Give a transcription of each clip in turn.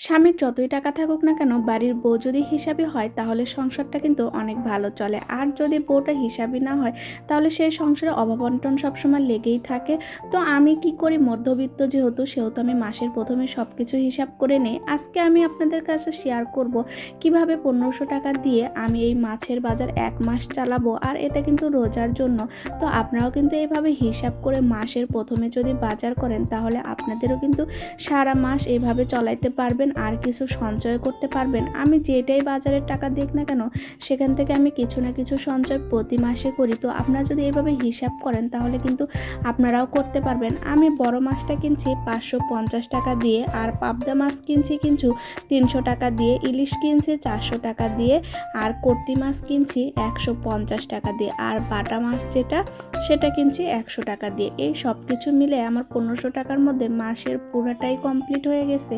স্বামীর যতই টাকা থাকুক না কেন, বাড়ির বউ যদি হিসাবি হয়, তাহলে সংসারটা কিন্তু অনেক ভালো চলে। আর যদি বউটা হিসাবি না হয়, তাহলে সেই সংসারে অভাব অনটন সবসময় লেগেই থাকে। তো আমি কি করি? মধ্যবিত্ত যেহেতু, সেহেতু আমি মাসের প্রথমে সব কিছু হিসাব করে নেই। আজকে আমি আপনাদের কাছে শেয়ার করব কীভাবে পনেরোশো টাকা দিয়ে আমি এই মাছের বাজার এক মাস চালাবো, আর এটা কিন্তু রোজার জন্য। তো আপনারাও কিন্তু এইভাবে হিসাব করে মাসের প্রথমে যদি বাজার করেন, তাহলে আপনাদেরও কিন্তু সারা মাস এইভাবে চলাইতে পারবেন। আর কিছু সঞ্চয় করতে পারবেন। আমি যেটাই বাজারের টাকা দিক না কেন, সেখান থেকে আমি কিছু না কিছু সঞ্চয় প্রতি মাসে করি। তো আপনারা যদি এভাবে হিসাব করেন, তাহলে কিন্তু আপনারাও করতে পারবেন। আমি বড় মাছটা কিনছি পাঁচশো পঞ্চাশ টাকা দিয়ে, আর পাবদা মাছ কিনছি কিন্তু তিনশো টাকা দিয়ে, ইলিশ কিনছি চারশো টাকা দিয়ে, আর কর্তি মাছ কিনছি একশো পঞ্চাশ টাকা দিয়ে, আর বাটা মাছ যেটা, সেটা কিনছি একশো টাকা দিয়ে। এই সব কিছু মিলে আমার পনেরোশো টাকার মধ্যে মাসের পুরোটাই কমপ্লিট হয়ে গেছে।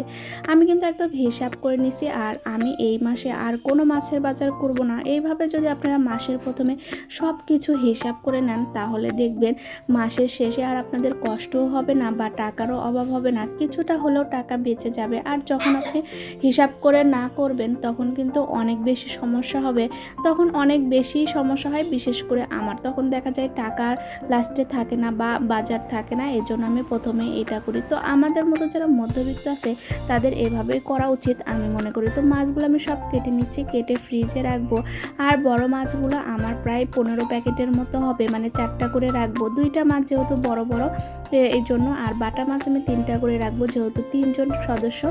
আমি কিন্তু একদম হিসাব করে নিছি আর আমি এই মাসে আর কোনো মাছের বাজার করব না। এইভাবে যদি আপনারা মাসের প্রথমে সব কিছু হিসাব করে নেন, তাহলে দেখবেন মাসের শেষে আর আপনাদের কষ্টও হবে না বা টাকারও অভাব হবে না। কিছুটা হলেও টাকা বেঁচে যাবে। আর যখন আপনি হিসাব করে না করবেন, তখন কিন্তু অনেক বেশি সমস্যা হবে। তখন অনেক বেশি সমস্যা হয়। বিশেষ করে আমার তখন দেখা যায় টাকা লাস্টে থাকে না বা বাজার থাকে না। এই জন্য আমি প্রথমে এটা করি। তো আমাদের মতো যারা মধ্যবিত্ত আছে, তাদের এভাবেই করা উচিত। আমি মনে করি তো মাছগুলো আমি সব কেটে নিচ্ছি, কেটে ফ্রিজে রাখব। আর বড় মাছগুলো আমার প্রায় পনেরো প্যাকেটের মতো হবে মানে চারটা করে রাখব। দুইটা মাছ যেহেতু বড় বড় এই জন্য আর বাটা মাছ আমি তিনটা করে রাখব, যেহেতু তিনজন সদস্য।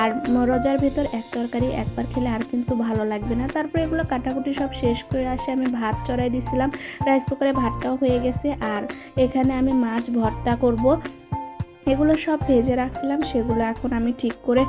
আর রোজার ভেতর এক তরকারি একবার খেলে আর কিন্তু ভালো লাগবে না। তারপরে এগুলো কাটাকুটি সব শেষ করে আসে, আমি ভাত চড়াই দিছিলাম। রাইস কুকারে ভাতটাও হয়ে গেছে। আর এখানে আমি মাছ ভর্তা করব। এগুলো সব ভেজে রাখছিলাম, সেগুলো এখন আমি ঠিক করে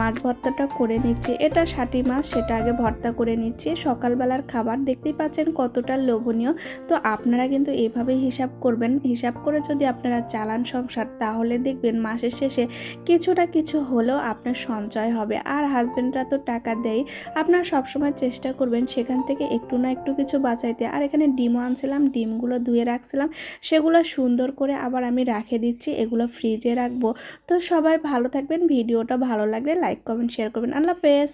মাছ ভর্তাটা করে নিচ্ছি। এটা ষাটি মাছ সেটা আগে ভর্তা করে নিচ্ছি। সকালবেলার খাবার দেখতেই পাচ্ছেন কতটা লোভনীয়। তো আপনারা কিন্তু এভাবেই হিসাব করবেন। হিসাব করে যদি আপনারা চালান সংসার, তাহলে দেখবেন মাসের শেষে কিছুটা কিছু হলেও আপনার সঞ্চয় হবে। আর হাজব্যান্ডরা তো টাকা দেয়। আপনারা সবসময় চেষ্টা করবেন সেখান থেকে একটু না একটু কিছু বাঁচাইতে। আর এখানে ডিমও আনছিলাম, ডিমগুলো ধুয়ে রাখছিলাম। সেগুলো সুন্দর করে আবার আমি রাখে দিচ্ছি। এগুলো ফ্রিজে রাখব। তো সবাই ভালো থাকবেন, ভিডিওটা ভালো লাগলে লাইক কমেন্ট শেয়ার করবেন। আল্লাহ হাফেজ।